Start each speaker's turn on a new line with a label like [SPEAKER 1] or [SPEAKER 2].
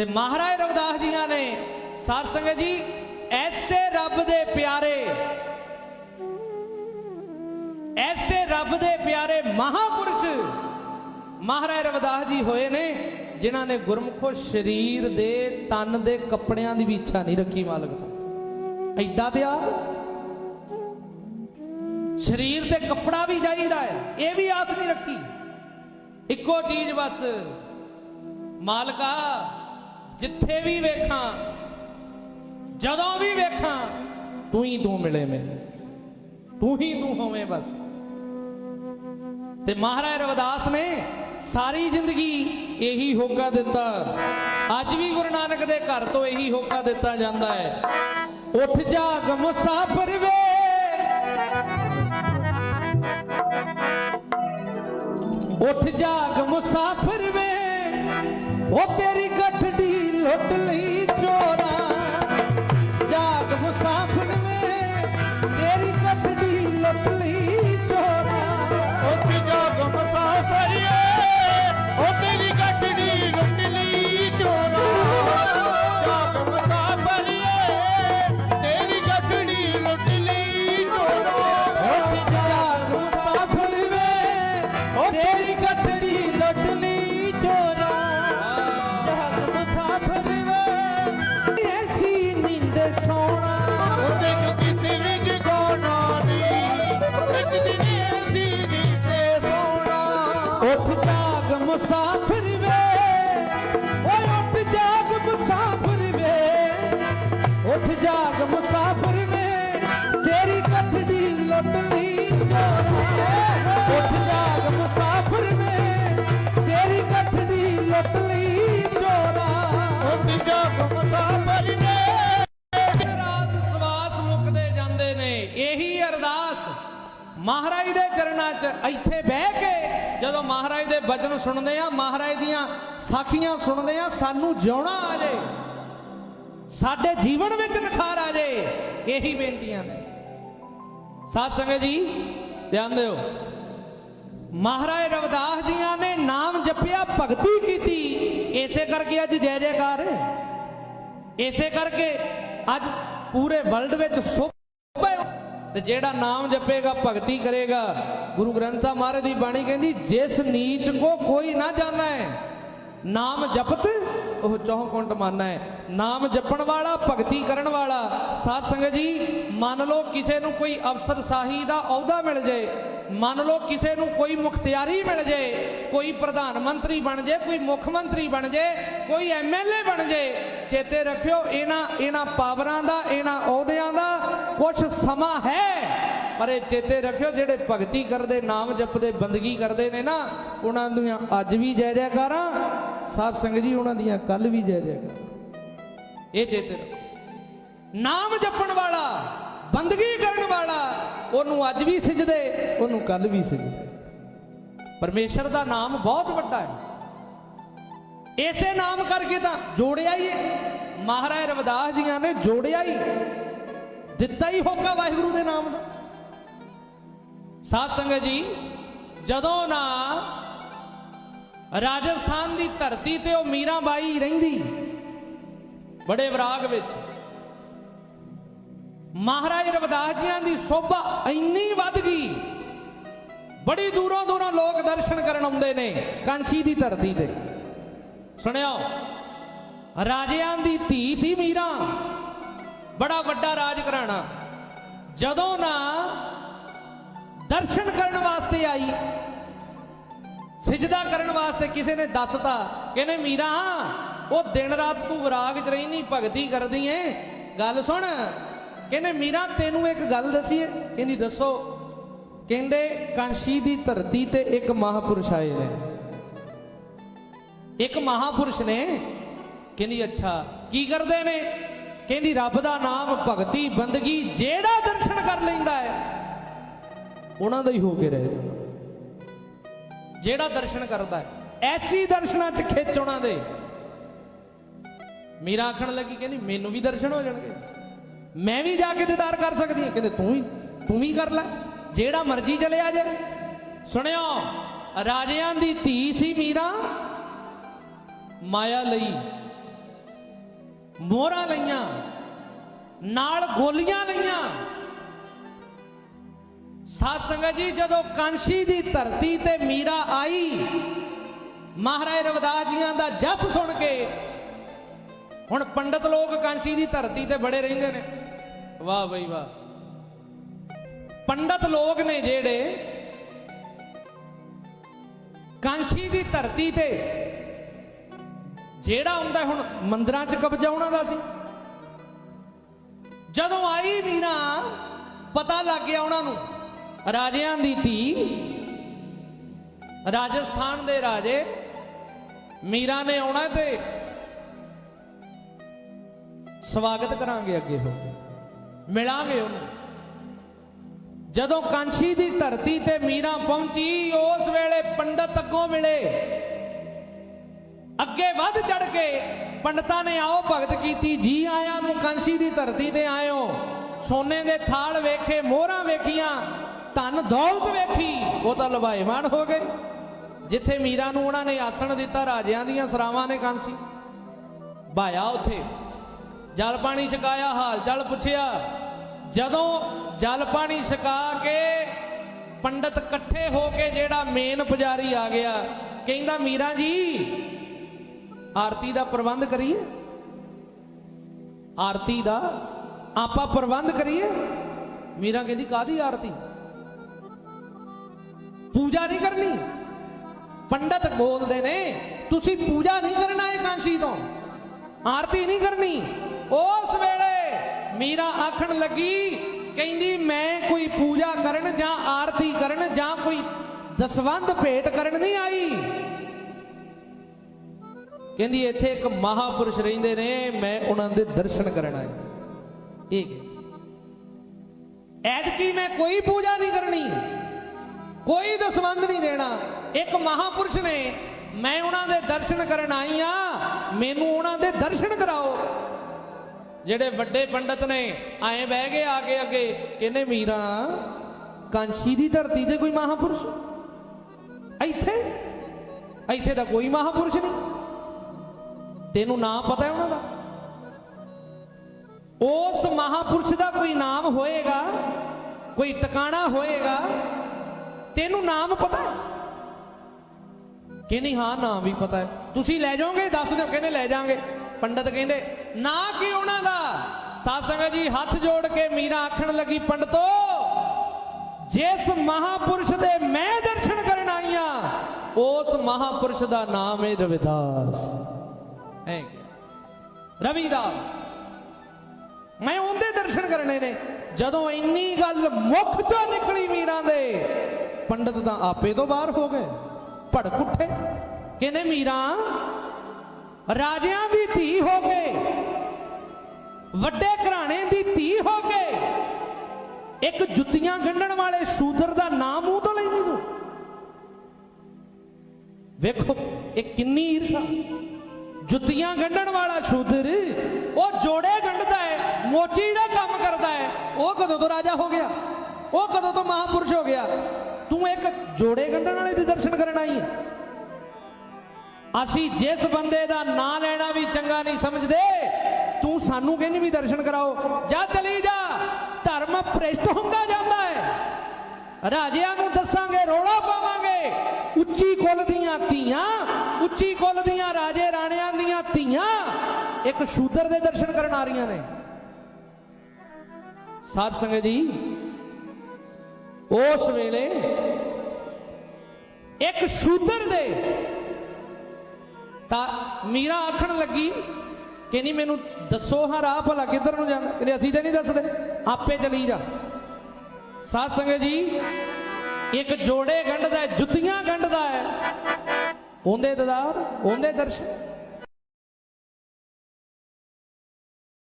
[SPEAKER 1] ਤੇ ਮਹਾਰਾਜ ਰਵਿਦਾਸ ਜੀਆਂ ਨੇ ਸਾਧ ਸੰਗਤ ਜੀ, ਐਸੇ ਰੱਬ ਦੇ ਪਿਆਰੇ, ਐਸੇ ਰੱਬ ਦੇ ਪਿਆਰੇ ਮਹਾਪੁਰਸ਼ ਮਹਾਰਾਜ ਰਵਿਦਾਸ ਜੀ ਹੋਏ ਨੇ, ਜਿਨ੍ਹਾਂ ਨੇ ਗੁਰਮੁਖੋ ਸਰੀਰ ਦੇ ਤਨ ਦੇ ਕੱਪੜਿਆਂ ਦੀ ਵੀ ਇੱਛਾ ਨਹੀਂ ਰੱਖੀ ਮਾਲਕ ਤੋਂ। ਐਡਾ ਆ। ਸਰੀਰ ਤੇ ਕੱਪੜਾ ਵੀ ਚਾਹੀਦਾ ਹੈ ਇਹ ਵੀ ਆਸ ਨਹੀਂ ਰੱਖੀ। ਇੱਕੋ ਚੀਜ਼ ਬਸ। ਮਾਲਕਾ ਜਿੱਥੇ ਵੀ ਵੇਖਾਂ, ਜਦੋਂ ਵੀ ਵੇਖਾਂ, ਤੂੰ ਹੀ ਤੂੰ ਮਿਲੇ ਮੈਨੂੰ। ਤੂੰ ਹੀ ਤੂੰ ਹੋਵੇਂ ਬਸ। ਤੇ ਮਹਾਰਾਜ ਰਵਿਦਾਸ ਨੇ ਸਾਰੀ ਜ਼ਿੰਦਗੀ ਇਹੀ ਹੋਕਾ ਦਿੱਤਾ। ਅੱਜ ਵੀ ਗੁਰੂ ਨਾਨਕ ਦੇ ਘਰ ਤੋਂ ਇਹੀ ਹੋਕਾ ਦਿੱਤਾ ਜਾਂਦਾ ਹੈ। ਉੱਠ ਜਾਗ ਮੁਸਾਫਰ ਵੇ ਉੱਠ ਜਾਗ ਮੁਸਾਫਰ ਵੇ ਉਹ ਤੇਰੀ ਗੱਠੜੀ ਲੁੱਟ ਲਈ ਚੋਰਾ। ਮੁਸਾਫਰ ਵੇ। ਓਏ ਉੱਠ ਜਾਗ ਮੁਸਾਫਰ ਵੇ। ਉੱਠ ਜਾਗ ਮੁਸਾਫਰ ਵੇ। ਤੇਰੀ ਕਠੜੀ ਲੁੱਟ ਲਈ ਚੋਰਾ ਉੱਠ ਜਾਗ ਮੁਸਾਫਰ ਵੇ। ਤੇਰੀ ਗੱਠੜੀ ਲੁੱਟ ਲਈ ਚੋਰਾ
[SPEAKER 2] ਉੱਠ ਜਾਗ ਮੁਸਾਫਰ ਨੇ
[SPEAKER 1] ਰਾਤ ਸਵਾਸ ਮੁੱਕਦੇ ਜਾਂਦੇ ਨੇ। ਇਹੀ ਅਰਦਾਸ ਮਹਾਰਾਜ ਦੇ ਚਰਨਾਂ 'ਚ ਇੱਥੇ ਬਹਿ ਕੇ ਜਦੋਂ ਮਹਾਰਾਜ ਦੇ ਬਚਨ ਸੁਣਦੇ ਆ, ਮਹਾਰਾਜ ਦੀਆਂ ਸਾਖੀਆਂ ਸੁਣਦੇ ਆ, ਸਾਨੂੰ ਜਿਉਣਾ ਆ ਜੇ। ਸਾਡੇ ਜੀਵਨ ਵਿੱਚ ਨਿਖਾਰ ਆ ਜੇ। ਇਹੀ ਬੇਨਤੀਆਂ ਨੇ। ਸਾਧ ਸੰਗਤ ਜੀ, ਧਿਆਨ ਦਿਓ। ਮਹਾਰਾਜ ਰਵਿਦਾਸ ਜੀਆਂ ਨੇ ਨਾਮ ਜਪਿਆ, ਭਗਤੀ ਕੀਤੀ। ਇਸੇ ਕਰਕੇ ਅੱਜ ਜੈ ਜੈਕਾਰ। ਇਸੇ ਕਰਕੇ ਅੱਜ ਪੂਰੇ ਵਰਲਡ ਵਿੱਚ ਸੋਭਾ ਤੇ ਜਿਹੜਾ ਨਾਮ ਜਪੇਗਾ, ਭਗਤੀ ਕਰੇਗਾ, ਗੁਰੂ ਗ੍ਰੰਥ ਸਾਹਿਬ ਮਹਾਰਾਜ ਦੀ ਬਾਣੀ ਕਹਿੰਦੀ, ਜਿਸ ਨੀਚ ਕੋ ਕੋਈ ਨਾ ਜਾਣਾ ਹੈ, ਨਾਮ ਜਪਤ, ਉਹ ਚੌਹ ਕੁੰਟ ਮਾਨਾ ਹੈ। ਨਾਮ ਜਪਣ ਵਾਲਾ, ਭਗਤੀ ਕਰਨ ਵਾਲਾ, ਸਾਧ ਸੰਗਤ ਜੀ, ਮੰਨ ਲਓ ਕਿਸੇ ਨੂੰ ਕੋਈ ਅਫਸਰ ਸਾਹੀ ਦਾ ਅਹੁਦਾ ਮਿਲ ਜੇ, ਮੰਨ ਲਓ ਕਿਸੇ ਨੂੰ ਕੋਈ ਮੁਖਤਿਆਰੀ ਮਿਲ ਜੇ, ਕੋਈ ਪ੍ਰਧਾਨ ਮੰਤਰੀ ਬਣ ਜੇ, ਕੋਈ ਮੁੱਖ ਮੰਤਰੀ ਬਣ ਜੇ, ਕੋਈ ਐਮਐਲਏ ਬਣ ਜੇ ਚੇਤੇ ਰੱਖਿਓ, ਇਹਨਾਂ ਇਹਨਾਂ ਪਾਵਰਾਂ ਦਾ, ਇਹਨਾਂ ਅਹੁਦਿਆਂ ਦਾ ਕੁਝ ਸਮਾਂ ਹੈ। ਪਰ ਇਹ ਚੇਤੇ ਰੱਖਿਓ, ਜਿਹੜੇ ਭਗਤੀ ਕਰਦੇ, ਨਾਮ ਜਪਦੇ, ਬੰਦਗੀ ਕਰਦੇ ਨੇ ਨਾ, ਉਹਨਾਂ ਦੀਆਂ ਅੱਜ ਵੀ ਜੈ ਜੈਕਾਰਾਂ, ਸਾਧ ਸੰਗਤ ਜੀ, ਉਹਨਾਂ ਦੀਆਂ ਕੱਲ ਵੀ ਜੈ ਜੈਕਾਰਾਂ। ਇਹ ਚੇਤੇ ਰੱਖੋ। ਨਾਮ ਜਪਣ ਵਾਲਾ, ਬੰਦਗੀ ਕਰਨ ਵਾਲਾ, ਉਹਨੂੰ ਅੱਜ ਵੀ ਸਜਦੇ, ਉਹਨੂੰ ਕੱਲ ਵੀ ਸਜਦੇ। ਪਰਮੇਸ਼ਰ ਦਾ ਨਾਮ ਬਹੁਤ ਵੱਡਾ ਹੈ। ਇਸੇ ਨਾਮ ਕਰਕੇ ਤਾਂ ਜੋੜਿਆ ਹੀ ਹੈ ਮਹਾਰਾਜ ਰਵਿਦਾਸ ਜੀਆਂ ਨੇ ਜੋੜਿਆ ਹੀ। ਦਿੱਤਾ ਹੀ ਹੋਕਾ ਵਾਹਿਗੁਰੂ ਦੇ ਨਾਮ ਦਾ ਸਾਧ ਸੰਗਤ ਜੀ, ਜਦੋਂ ਨਾ ਰਾਜਸਥਾਨ ਦੀ ਧਰਤੀ ਤੇ ਉਹ ਮੀਰਾਬਾਈ ਰਹਿੰਦੀ, ਬੜੇ ਵਿਰਾਗ ਵਿੱਚ। ਮਹਾਰਾਜ ਰਵਿਦਾਸ ਜੀਆਂ ਦੀ ਸੋਭਾ ਇੰਨੀ ਵੱਧ ਗਈ। ਬੜੀ ਦੂਰੋਂ ਦੂਰੋਂ ਲੋਕ ਦਰਸ਼ਨ ਕਰਨ ਆਉਂਦੇ ਨੇ ਕਾਂਸੀ ਦੀ ਧਰਤੀ ਤੇ। ਸੁਣਿਓ, ਰਾਜਿਆਂ ਦੀ ਧੀ ਸੀ ਮੀਰਾ। ਬੜਾ ਵੱਡਾ ਰਾਜ ਘਰਾਣਾ। ਜਦੋਂ ਨਾ ਦਰਸ਼ਨ ਕਰਨ ਵਾਸਤੇ ਆਈ, ਸਿਜਦਾ ਕਰਨ ਵਾਸਤੇ ਕਿਸੇ ਨੇ ਦੱਸਤਾ, ਕਹਿੰਦੇ, ਮੀਰਾ, ਉਹ ਦਿਨ ਰਾਤ ਤੂੰ ਵਿਰਾਗ ਚ ਰਹਿਨੀ ਭਗਤੀ ਕਰਦੀ ਏ। ਗੱਲ ਸੁਣ, ਕਹਿੰਦੇ, ਮੀਰਾ, ਤੈਨੂੰ ਇੱਕ ਗੱਲ ਦਸੀਏ। ਕਹਿੰਦੀ, ਦੱਸੋ। ਕਹਿੰਦੇ, ਕਾਂਸ਼ੀ ਦੀ ਧਰਤੀ ਤੇ ਇੱਕ ਮਹਾਪੁਰਸ਼ ਆਏ ਨੇ। ਇੱਕ ਮਹਾਪੁਰਸ਼ ਨੇ ਕਹਿੰਦੀ, ਅੱਛਾ, ਕੀ ਕਰਦੇ ਨੇ? ਕਹਿੰਦੀ, ਰੱਬ ਦਾ ਨਾਮ ਭਗਤੀ, ਬੰਦਗੀ, ਜਿਹੜਾ ਦਰਸ਼ਨ ਕਰ ਲੈਂਦਾ ਹੈ, ਉਹਨਾਂ ਦਾ ਹੀ ਹੋ ਕੇ ਰਹਿ ਜਾਂਦਾ। ਜਿਹੜਾ ਦਰਸ਼ਨ ਕਰਦਾ ਹੈ, ਐਸੀ ਦਰਸ਼ਨਾਂ 'ਚ ਖਿੱਚ ਉਹਨਾਂ ਦੇ। ਮੀਰਾ ਆਖਣ ਲੱਗੀ, ਕਹਿੰਦੀ, ਮੈਨੂੰ ਵੀ ਦਰਸ਼ਨ ਹੋ ਜਾਣਗੇ। ਮੈਂ ਵੀ ਜਾ ਕੇ ਦੀਦਾਰ ਕਰ ਸਕਦੀ ਹਾਂ। ਕਹਿੰਦੇ, ਤੂੰ ਹੀ, ਤੂੰ ਵੀ ਕਰ ਲੈ, ਜਿਹੜਾ ਮਰਜ਼ੀ ਚਲੇ ਆ ਜਾ। ਸੁਣਿਓ, ਰਾਜਿਆਂ ਦੀ ਧੀ ਸੀ ਮੀਰਾ। ਮਾਇਆ ਲਈ, ਮੋਹਰਾਂ ਲਈਆਂ, ਨਾਲ ਗੋਲੀਆਂ ਲਈਆਂ। ਸਾਧ ਸੰਗਤ ਜੀ, ਜਦੋਂ ਕਾਂਸ਼ੀ ਦੀ ਧਰਤੀ ਤੇ ਮੀਰਾ ਆਈ, ਮਹਾਰਾਜ ਰਵਿਦਾਸ ਜੀਆਂ ਦਾ ਜਸ ਸੁਣ ਕੇ, ਹੁਣ ਪੰਡਤ ਲੋਕ ਕਾਂਸ਼ੀ ਦੀ ਧਰਤੀ ਤੇ ਬੜੇ ਰਹਿੰਦੇ ਨੇ। ਵਾਹ ਬਈ ਵਾਹ। ਪੰਡਤ ਲੋਕ ਨੇ ਜਿਹੜੇ, ਕਾਂਸ਼ੀ ਦੀ ਧਰਤੀ ਤੇ ਜਿਹੜਾ ਹੁੰਦਾ ਹੁਣ ਮੰਦਰਾਂ 'ਚ ਕਬਜ਼ਾ ਉਹਨਾਂ ਦਾ ਸੀ। ਜਦੋਂ ਆਈ ਮੀਨਾ ਪਤਾ ਲੱਗ ਗਿਆ ਉਹਨਾਂ ਨੂੰ, ਰਾਜਿਆਂ ਦੀ ਧੀ, ਰਾਜਸਥਾਨ ਦੇ ਰਾਜੇ ਮੀਰਾ ਨੇ ਆਉਣਾ ਤੇ ਸਵਾਗਤ ਕਰਾਂਗੇ ਅੱਗੇ ਹੋ ਮਿਲਾਂਗੇ ਉਹਨੂੰ। ਜਦੋਂ ਕਾਂਛੀ ਦੀ ਧਰਤੀ ਤੇ ਮੀਰਾ ਪਹੁੰਚੀ, ਉਸ ਵੇਲੇ ਪੰਡਤ ਅੱਗੋਂ ਮਿਲੇ। ਅੱਗੇ ਵੱਧ ਚੜ ਕੇ ਪੰਡਤਾਂ ਨੇ ਆਓ ਭਗਤ ਕੀਤੀ, ਜੀ ਆਇਆਂ ਨੂੰ ਕਾਂਸ਼ੀ ਦੀ ਧਰਤੀ ਤੇ ਆਇਓ। ਸੋਨੇ ਦੇ ਥਾਲ ਵੇਖੇ, ਮੋਹਰਾਂ ਵੇਖੀਆਂ, ਧਨ ਦੌਲਤ ਵੇਖੀ, ਉਹ ਤਾਂ ਲਵਾਏਮਾਨ ਹੋ ਗਏ। ਜਿੱਥੇ ਮੀਰਾ ਨੂੰ ਉਹਨਾਂ ਨੇ ਆਸਣ ਦਿੱਤਾ, ਰਾਜਿਆਂ ਦੀਆਂ ਸਰਾਵਾਂ ਨੇ ਕਾਂਸ਼ੀ। ਭਾਇਆ ਉੱਥੇ, ਜਲ ਪਾਣੀ ਛਕਾਇਆ, ਹਾਲ ਚਾਲ ਪੁੱਛਿਆ। ਜਦੋਂ ਜਲ ਪਾਣੀ ਛਕਾ ਕੇ ਪੰਡਤ ਇਕੱਠੇ ਹੋ ਕੇ ਜਿਹੜਾ ਮੇਨ ਪੁਜਾਰੀ ਆ ਗਿਆ, ਕਹਿੰਦਾ, ਮੀਰਾ ਜੀ ਆਰਤੀ ਦਾ ਪ੍ਰਬੰਧ ਕਰੀਏ? ਆਰਤੀ ਦਾ ਆਪਾਂ ਪ੍ਰਬੰਧ ਕਰੀਏ? ਮੀਰਾ ਕਹਿੰਦੀ ਕਾਦੀ ਆਰਤੀ? ਪੂਜਾ ਨਹੀਂ ਕਰਨੀ। ਪੰਡਤ ਬੋਲਦੇ ਨੇ, ਤੁਸੀਂ ਪੂਜਾ ਨਹੀਂ ਕਰਨਾ ਹੈ ਕਾਂਸ਼ੀ ਤੋਂ। ਆਰਤੀ ਨਹੀਂ ਕਰਨੀ। ਉਸ ਵੇਲੇ ਮੀਰਾ ਆਖਣ ਲੱਗੀ, ਕਹਿੰਦੀ, ਮੈਂ ਕੋਈ ਪੂਜਾ ਕਰਨ ਜਾਂ ਆਰਤੀ ਕਰਨ ਜਾਂ ਕੋਈ ਦਸਵੰਧ ਭੇਟ ਕਰਨ ਨਹੀਂ ਆਈ। ਕਹਿੰਦੀ ਇੱਥੇ ਇੱਕ ਮਹਾਪੁਰਸ਼ ਰਹਿੰਦੇ ਨੇ, ਮੈਂ ਉਹਨਾਂ ਦੇ ਦਰਸ਼ਨ ਕਰਨ ਆਈ ਇਹ ਕਿ? ਐਤਕੀ ਮੈਂ ਕੋਈ ਪੂਜਾ ਨਹੀਂ ਕਰਨੀ, ਕੋਈ ਦਸਵੰਧ ਨਹੀਂ ਦੇਣਾ। ਇੱਕ ਮਹਾਪੁਰਸ਼ ਨੇ, ਮੈਂ ਉਹਨਾਂ ਦੇ ਦਰਸ਼ਨ ਕਰਨ ਆਈ ਆ, ਮੈਨੂੰ ਉਹਨਾਂ ਦੇ ਦਰਸ਼ਨ ਕਰਾਓ। ਜਿਹੜੇ ਵੱਡੇ ਪੰਡਤ ਨੇ, ਆਏ ਬਹਿ ਗਏ ਆ ਕੇ ਅੱਗੇ, ਕਹਿੰਦੇ ਮੀਰਾ, ਕਾਂਸ਼ੀ ਦੀ ਧਰਤੀ ਤੇ ਕੋਈ ਮਹਾਪੁਰਸ਼? ਇੱਥੇ? ਇੱਥੇ ਤਾਂ ਕੋਈ ਮਹਾਪੁਰਸ਼ ਨਹੀਂ। ਤੈਨੂੰ ਨਾਮ ਪਤਾ ਹੈ ਉਹਨਾਂ ਦਾ? ਉਸ ਮਹਾਪੁਰਸ਼ ਦਾ ਕੋਈ ਨਾਮ ਹੋਏਗਾ, ਕੋਈ ਟਿਕਾਣਾ ਹੋਏਗਾ, ਤੈਨੂੰ ਨਾਮ ਪਤਾ ਹੈ? ਕਹਿੰਦੀ ਹਾਂ, ਨਾਮ ਵੀ ਪਤਾ ਹੈ। ਤੁਸੀਂ ਲੈ ਜਾਓਗੇ, ਦੱਸ ਦਿਓ, ਕਹਿੰਦੇ ਲੈ ਜਾਾਂਗੇ। ਪੰਡਤ ਕਹਿੰਦੇ, ਨਾ ਕਿ ਉਹਨਾਂ ਦਾ? ਸਾਧ ਸੰਗਤ ਜੀ, ਹੱਥ ਜੋੜ ਕੇ ਮੀਰਾ ਆਖਣ ਲੱਗੀ, ਪੰਡਤੋ, ਜਿਸ ਮਹਾਪੁਰਸ਼ ਦੇ ਮੈਂ ਦਰਸ਼ਨ ਕਰਨ ਆਈਆਂ ਉਸ ਮਹਾਪੁਰਸ਼ ਦਾ ਨਾਮ ਹੈ ਰਵਿਦਾਸ। ਹੈ ਰਵਿਦਾਸ, ਮੈਂ ਉਹਦੇ ਦਰਸ਼ਨ ਕਰਨੇ ਨੇ। ਜਦੋਂ ਇੰਨੀ ਗੱਲ ਮੁਖ ਚੋਂ ਨਿਕਲੀ ਮੀਰਾਂ ਦੇ, ਪੰਡਤ ਤਾਂ ਆਪੇ ਤੋਂ ਬਾਹਰ ਹੋ ਗਏ। ਭੜਕ ਉੱਠੇ। ਕਹਿੰਦੇ, ਮੀਰਾਂ, ਰਾਜਿਆਂ ਦੀ ਧੀ ਹੋ ਕੇ, ਵੱਡੇ ਘਰਾਣੇ ਦੀ ਧੀ ਹੋ ਕੇ, ਇੱਕ ਜੁੱਤੀਆਂ ਗੰਢਣ ਵਾਲੇ ਸ਼ੂਦਰ ਦਾ ਨਾਮ ਮੂੰਹ ਤੋਂ ਲੈਂਦੀ ਤੂੰ। ਵੇਖੋ, ਇਹ ਕਿੰਨੀ ਈਰਖਾ। ਜੁੱਤੀਆਂ ਗੰਢਣ ਵਾਲਾ ਸ਼ੂਦਰ, ਉਹ ਜੋੜੇ ਗੰਢਦਾ ਹੈ, ਮੋਚੀ ਦਾ ਕੰਮ ਕਰਦਾ ਹੈ। ਉਹ ਕਦੋਂ ਤੋਂ ਰਾਜਾ ਹੋ ਗਿਆ? ਉਹ ਕਦੋਂ ਤੋਂ ਮਹਾਪੁਰਸ਼ ਹੋ ਗਿਆ? ਤੂੰ ਇੱਕ ਜੋੜੇ ਗੰਢਣ ਵਾਲੇ ਦੇ ਦਰਸ਼ਨ ਕਰਨ ਆਈ ਹੈ। ਅਸੀਂ ਜਿਸ ਬੰਦੇ ਦਾ ਨਾਂ ਲੈਣਾ ਵੀ ਚੰਗਾ ਨਹੀਂ ਸਮਝਦੇ, ਤੂੰ ਸਾਨੂੰ ਕਹਿੰਦੀ ਵੀ ਦਰਸ਼ਨ ਕਰਾਓ। ਜਾ ਚਲੀ ਜਾ। ਧਰਮ ਭ੍ਰਿਸ਼ਟ ਹੁੰਦਾ ਜਾਂਦਾ ਹੈ। ਰਾਜਿਆਂ ਨੂੰ ਦੱਸਾਂਗੇ, ਰੋਲਾ ਪਾਵਾਂਗੇ। ਉੱਚੀ ਕੁੱਲ ਦੀਆਂ ਧੀਆਂ ਉੱਚੀ ਕੁੱਲ ਦੀਆਂ ਰਾਜੇ ਰਾਣਿਆਂ ਦੀਆਂ ਧੀਆਂ ਇੱਕ ਸ਼ੂਦਰ ਦੇ ਦਰਸ਼ਨ ਕਰਨ ਆ ਰਹੀਆਂ ਨੇ। ਸਾਧ ਸੰਗਤ ਜੀ, ਉਸ ਵੇਲੇ ਇੱਕ ਸ਼ੂਦਰ ਦੇ ਤਾਂ ਮੀਰਾ ਆਖਣ ਲੱਗੀ ਕਿ ਨਹੀਂ ਮੈਨੂੰ ਦੱਸੋ ਹਾਂ ਰਾਹ ਭਲਾ ਕਿੱਧਰ ਨੂੰ ਜਾਂਦਾ। ਕਹਿੰਦੇ ਅਸੀਂ ਤਾਂ ਨਹੀਂ ਦੱਸਦੇ, ਆਪੇ ਚਲੀ ਜਾ। ਸਾਧ ਸੰਗਤ ਜੀ, ਇੱਕ ਜੋੜੇ ਗੰਢਦਾ ਜੁੱਤੀਆਂ ਗੰਢਦਾ ਹੈ। ਉਹਦੇ ਦਦਾਰ ਉਹਦੇ ਦਰਸ਼ਨ।